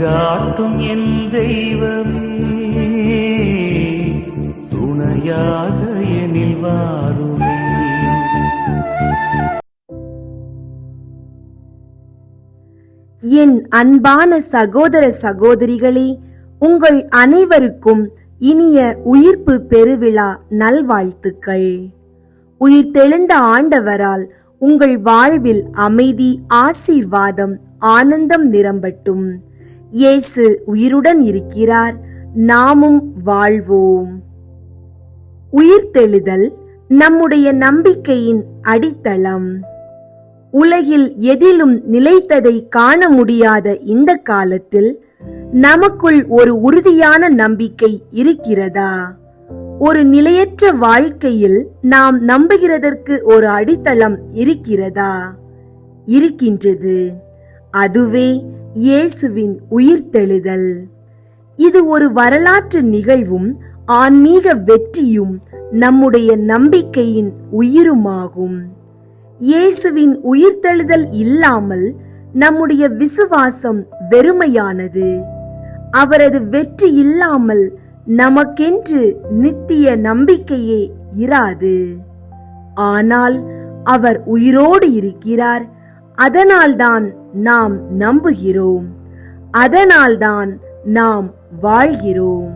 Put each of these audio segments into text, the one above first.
வழிகாட்டும் என் தெய்வமே துணையாக எனில் வாருமே. என் அன்பான சகோதர சகோதரிகளே உங்கள் அனைவருக்கும் இனிய உயிர்ப்பு பெருவிழா நல்வாழ்த்துக்கள். உயிர்த்தெழுந்த ஆண்டவரால் உங்கள் வாழ்வில் அமைதி ஆசீர்வாதம் ஆனந்தம் நிரம்பட்டும். இயேசு உயிருடன் இருக்கிறார். நாமும் வாழ்வோம். உயிர்த்தெழுதல் நம்முடைய நம்பிக்கையின் அடித்தளம். உலகில் எதிலும் நிலைத்ததை காண முடியாத இந்த காலத்தில் நமக்குள் ஒரு உறுதியான நம்பிக்கை இருக்கிறதா? ஒரு நிலையற்ற வாழ்க்கையில் நாம் நம்புகிறதற்கு ஒரு அடித்தளம் இருக்கிறதா? இருக்கின்றது. அதுவே இயேசுவின் உயிர்த்தெழுதல். இது ஒரு வரலாற்று நிகழ்வும் ஆன்மீக வெற்றியும் நம்முடைய நம்பிக்கையின் உயிருமாகும். இயேசுவின் உயிர்த்தெழுதல் இல்லாமல் நம்முடைய விசுவாசம் வெறுமையானது. அவரது வெற்றி இல்லாமல் நமக்கென்று நித்திய நம்பிக்கையே இராது. ஆனால் அவர் உயிரோடு இருக்கிறார் அதனால்தான் நாம் நம்புகிறோம். அதனால்தான் நாம் வாழ்கிறோம்.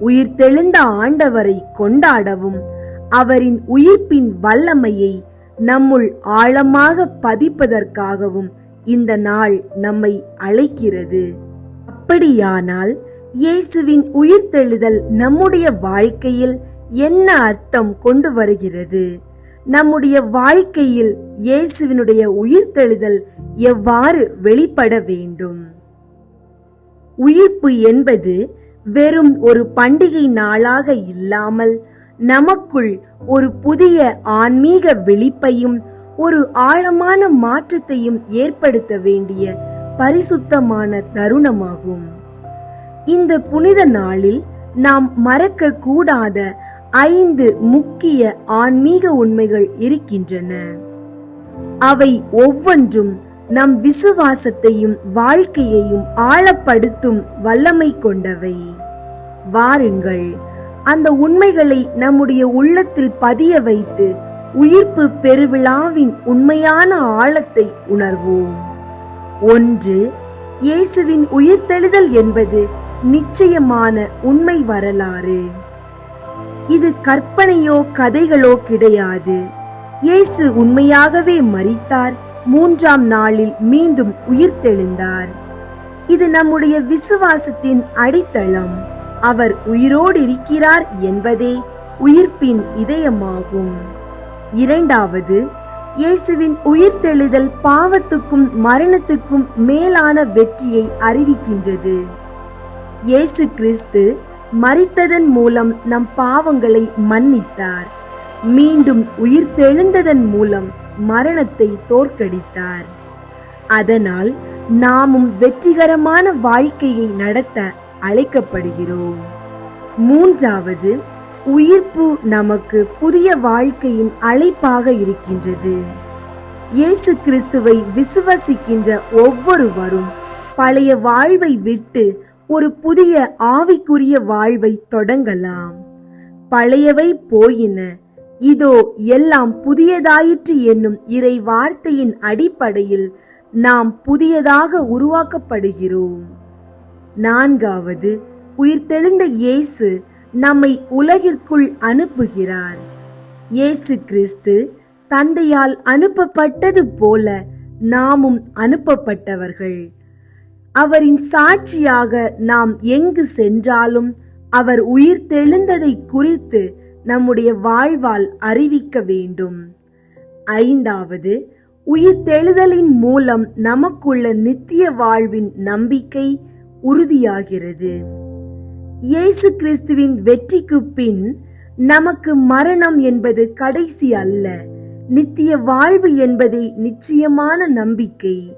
உயிர்த்தெழுந்த ஆண்டவரை கொண்டாடவும் அவரின் உயிர்ப்பின் வல்லமையை நம்முள் ஆழமாக பதிப்பதற்காகவும் இந்த நாள் நம்மை அழைக்கிறது. அப்படியானால் இயேசுவின் உயிர்த்தெழுதல் நம்முடைய வாழ்க்கையில் என்ன அர்த்தம் கொண்டு வருகிறது? நம்முடைய வாழ்க்கையில் இயேசுவினுடைய உயிர்த்தெழுதல் எவ்வாறு வெளிப்பட வேண்டும்? உயிர்ப்பு என்பது வெறும் ஒரு பண்டிகை நாளாக இல்லாமல் நமக்குள் ஒரு புதிய ஆன்மீக விழிப்பையும் ஒரு ஆழமான மாற்றத்தையும் ஏற்படுத்த வேண்டிய பரிசுத்தமான தருணமாகும். இந்த புனித நாளில் நாம் மறக்க கூடாத ஐந்து முக்கிய ஆன்மீக உண்மைகள் இருக்கின்றன. அவை ஒவ்வொன்றும் நம் விசுவாசத்தையும் வாழ்க்கையையும் ஆழப்படுத்தும் வல்லமை கொண்டவை. வாருங்கள் அந்த உண்மைகளை நம்முடைய உள்ளத்தில் பதிய வைத்து உயிர்ப்பு பெருவிழாவின் உண்மையான ஆழத்தை உணர்வோம். ஒன்று இயேசுவின் உயிர்த்தெழுதல் என்பது நிச்சயமான உண்மை வரலாறு. இது கற்பனையோ கதைகளோ கிடையாது. இயேசு உண்மையாகவே மரித்தார். மூன்றாம் நாளில் மீண்டும் உயிர்த்தெழுந்தார். இது நம்முடைய விசுவாசத்தின் அடித்தளம். அவர் உயிரோடு இருக்கிறார் என்பதே உயிர்ப்பின் இதயமாகும். இரண்டாவது இயேசுவின் உயிர்த்தெழுதல் பாவத்துக்கும் மரணத்துக்கும் மேலான வெற்றியை அறிவிக்கின்றது. இயேசு கிறிஸ்து மறித்ததன் மூலம் நம் பாவங்களை மன்னித்தார். மீண்டும் உயிர்த்தெழுந்ததன் மூலம் மரணத்தை தோற்கடித்தார். அதனால் நாமும் வெற்றிகரமான வாழ்க்கையை நடத்த அழைக்கப்படுகிறோம். மூன்றாவது உயிர்ப்பு நமக்கு புதிய வாழ்க்கையின் அழைப்பாக இருக்கின்றது. இயேசு கிறிஸ்துவை விசுவசிக்கின்ற ஒவ்வொருவரும் பழைய வாழ்வை விட்டு ஒரு புதிய ஆவிக்குரிய வாழ்வை தொடங்கலாம். பழையவை போயின. இதோ எல்லாம் புதியதாயிற்று என்னும் இறை வார்த்தையின் அடிப்படையில் நாம் புதியதாக உருவாக்கப்படுகிறோம். நான்காவது உயிர்த்தெழுந்த இயேசு நம்மை உலகிற்குள் அனுப்புகிறார். இயேசு கிறிஸ்து தந்தையால் அனுப்பப்பட்டது போல நாமும் அனுப்பப்பட்டவர்கள். அவரின் சாட்சியாக நாம் எங்கு சென்றாலும் அவர் உயிர் தெழுந்ததை குறித்து நம்முடைய வாழ்வால் அறிவிக்க வேண்டும். ஐந்தாவது உயிர் தெழுதலின் மூலம் நமக்குள்ள நித்திய வாழ்வின் நம்பிக்கை உறுதியாகிறது. இயேசு கிறிஸ்துவின் வெற்றிக்கு பின் நமக்கு மரணம் என்பது கடைசி அல்ல நித்திய வாழ்வு என்பதே நிச்சயமான நம்பிக்கை.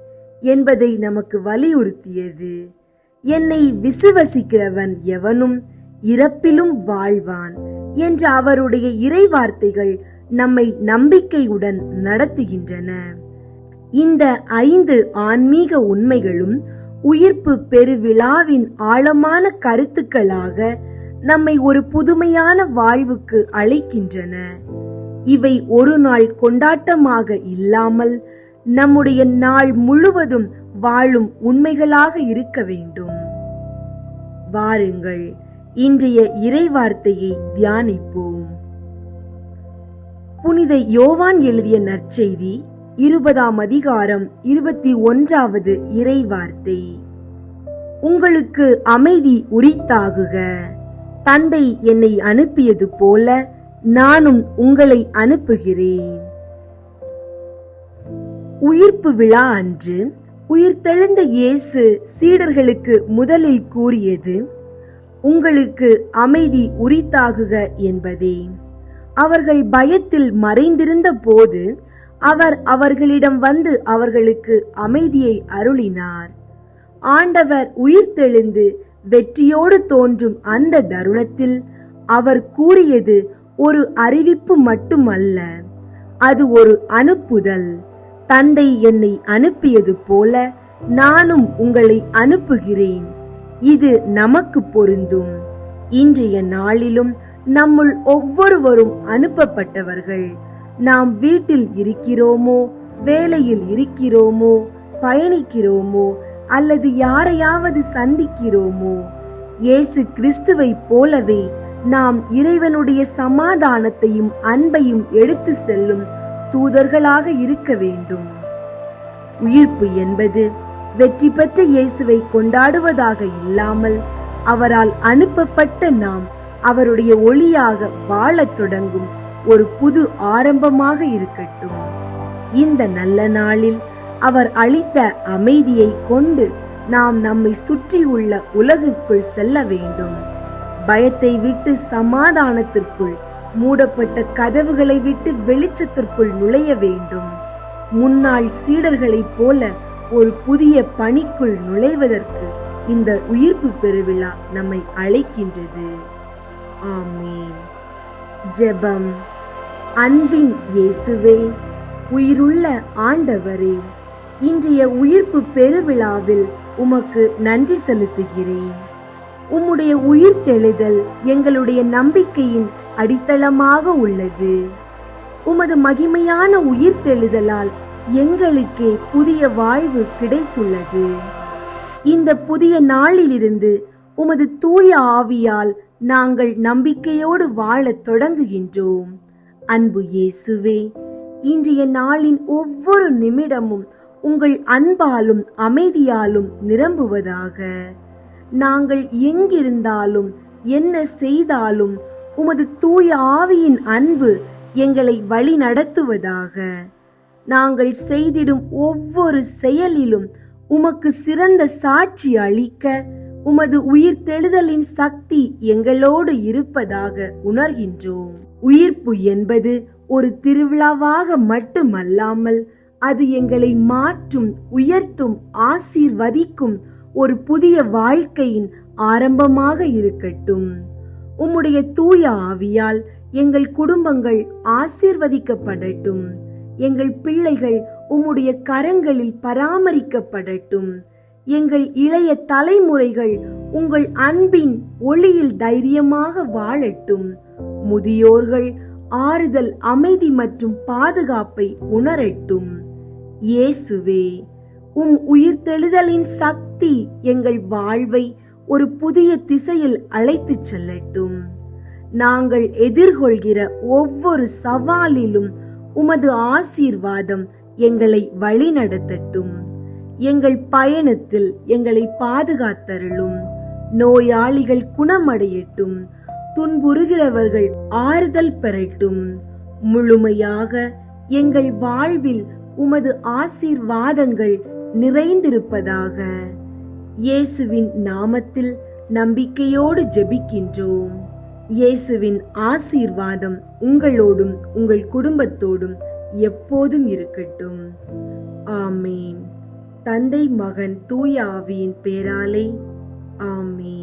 என்பதை நமக்கு வலியுறுத்தியது. என்னை விசுவசிக்கிறவன் எவனும் இறப்பிலும் வாழ்வான் என்ற அவருடைய இறைவார்த்தைகள் நம்மை நம்பிக்கையுடன் நடத்துகின்றன. இந்த ஐந்து ஆன்மீக உண்மைகளும் உயிர்ப்பு பெருவிழாவின் ஆழமான கருத்துக்களாக நம்மை ஒரு புதுமையான வாழ்வுக்கு அழைக்கின்றன இவை ஒரு நாள் கொண்டாட்டமாக இல்லாமல் நம்முடைய நாள் முழுவதும் வாழும் உண்மைகளாக இருக்க வேண்டும். வாருங்கள் இன்றைய இறைவார்த்தையை தியானிப்போம். புனித யோவான் எழுதிய நற்செய்தி இருபதாம் அதிகாரம் இருபத்தி ஒன்றாவது இறைவார்த்தை. உங்களுக்கு அமைதி உரித்தாகுக. தந்தை என்னை அனுப்பியது போல நானும் உங்களை அனுப்புகிறேன். உயிர்ப்பு விழா அன்று உயிர்த்தெழுந்த இயேசு சீடர்களுக்கு முதலில் கூறியது உங்களுக்கு அமைதி உரித்தாகுக என்பதே. அவர்கள் பயத்தில் மறைந்திருந்த போது அவர் அவர்களிடம் வந்து அவர்களுக்கு அமைதியை அருளினார். ஆண்டவர் உயிர்த்தெழுந்து வெற்றியோடு தோன்றும் அந்த தருணத்தில் அவர் கூறியது ஒரு அறிவிப்பு மட்டுமல்ல அது ஒரு அனுப்புதல். தந்தை என்னை அனுப்பியது போல நானும் உங்களை அனுப்புகிறேன். இது நமக்கு பொருந்தும். இன்றைய நாளிலும் நம்முள் ஒவ்வொருவரும் அனுப்பப்பட்டவர்கள். நாம் வீட்டில் இருக்கிறோமோ வேலையில் இருக்கிறோமோ பயணிக்கிறோமோ அல்லது யாரையாவது சந்திக்கிறோமோ இயேசு கிறிஸ்துவைப் போலவே நாம் இறைவனுடைய சமாதானத்தையும் அன்பையும் எடுத்து செல்லும் தூதர்களாக இருக்க வேண்டும். உயிர்ப்பு என்பது வெற்றி பெற்ற இயேசுவை கொண்டாடுவதாக இல்லாமல் அவரால் அனுப்பப்பட்ட நாம் அவருடைய ஒளியாக வாழத் தொடங்கும் ஒரு புது ஆரம்பமாக இருக்கட்டும். இந்த நல்ல நாளில் அவர் அளித்த அமைதியை கொண்டு நாம் நம்மை சுற்றியுள்ள உலகிற்குள் செல்ல வேண்டும். பயத்தை விட்டு சமாதானத்திற்குள் மூடப்பட்ட கதவுகளை விட்டு வெளிச்சத்திற்குள் நுழைய வேண்டும். முன்னாள் சீடர்களைப் போல ஒரு புதிய பணிக்குள் நுழைவதற்கு இந்த உயிர்ப்பு பெருவிழா நம்மை அழைக்கின்றது. ஆமீன். ஜெபம். அன்பின் இயேசுவே உயிருள்ள ஆண்டவரே இன்றைய உயிர்ப்பு பெருவிழாவில் உமக்கு நன்றி செலுத்துகிறேன். உம்முடைய உயிர் தெளிதல் எங்களுடைய நம்பிக்கையின் அடித்தளமாக உள்ளது. உமது மகிமையான உயிர்த்தெழுதலால் எங்களுக்கே புதிய வாழ்வு கிடைத்துள்ளது. இந்த புதிய நாளிலிருந்து உமது தூய ஆவியால் நாங்கள் நம்பிக்கையோடு வாழத் தொடங்குகின்றோம். அன்பு இயேசுவே இன்றைய நாளின் ஒவ்வொரு நிமிடமும் உங்கள் அன்பாலும் அமைதியாலும் நிரம்புவதாக. நாங்கள் எங்கிருந்தாலும் என்ன செய்தாலும் உமது தூய ஆவியின் அன்பு எங்களை வழி நடத்துவதாக நாங்கள் செய்திடும் ஒவ்வொரு செயலிலும் உமக்கு சிறந்த சாட்சி அளிக்க உமது உயிர் தெழுதலின் சக்தி எங்களோடு இருப்பதாக உணர்கின்றோம். உயிர்ப்பு என்பது ஒரு திருவிழாவாக மட்டுமல்லாமல் அது எங்களை மாற்றும் உயர்த்தும் ஆசீர்வதிக்கும் ஒரு புதிய வாழ்க்கையின் ஆரம்பமாக இருக்கட்டும். உம்முடைய தூய ஆவியால் எங்கள் குடும்பங்கள் ஆசீர்வதிக்கப்படட்டும். எங்கள் பிள்ளைகள் உம்முடைய கரங்களில் பராமரிக்கப்படட்டும். எங்கள் இளைய தலைமுறைகள் உங்கள் அன்பின் ஒளியில் தைரியமாக வாழட்டும். முதியோர்கள் ஆறுதல் அமைதி மற்றும் பாதுகாப்பை உணரட்டும். இயேசுவே உம் உயிர்த்தெழுதலின் சக்தி எங்கள் வாழ்வை ஒரு புதிய திசையில் அழைத்துச் செல்லட்டும். நாங்கள் எதிர்கொள்கிற ஒவ்வொரு சவாலிலும் உமது ஆசீர்வாதம் எங்களை வழிநடத்தட்டும். எங்கள் பயணத்தில் எங்களை பாதுகாத்தருளும். நோயாளிகள் குணமடையட்டும். துன்புறுகிறவர்கள் ஆறுதல் பெறட்டும். முழுமையாக எங்கள் வாழ்வில் உமது ஆசீர்வாதங்கள் நிறைந்திருப்பதாக. இயேசுவின் நாமத்தில் நம்பிக்கையோடு ஜெபிக்கின்றோம். இயேசுவின் ஆசீர்வாதம் உங்களோடும் உங்கள் குடும்பத்தோடும் எப்போதும் இருக்கட்டும். ஆமேன். தந்தை மகன் தூய ஆவியின் பேராலே ஆமேன்.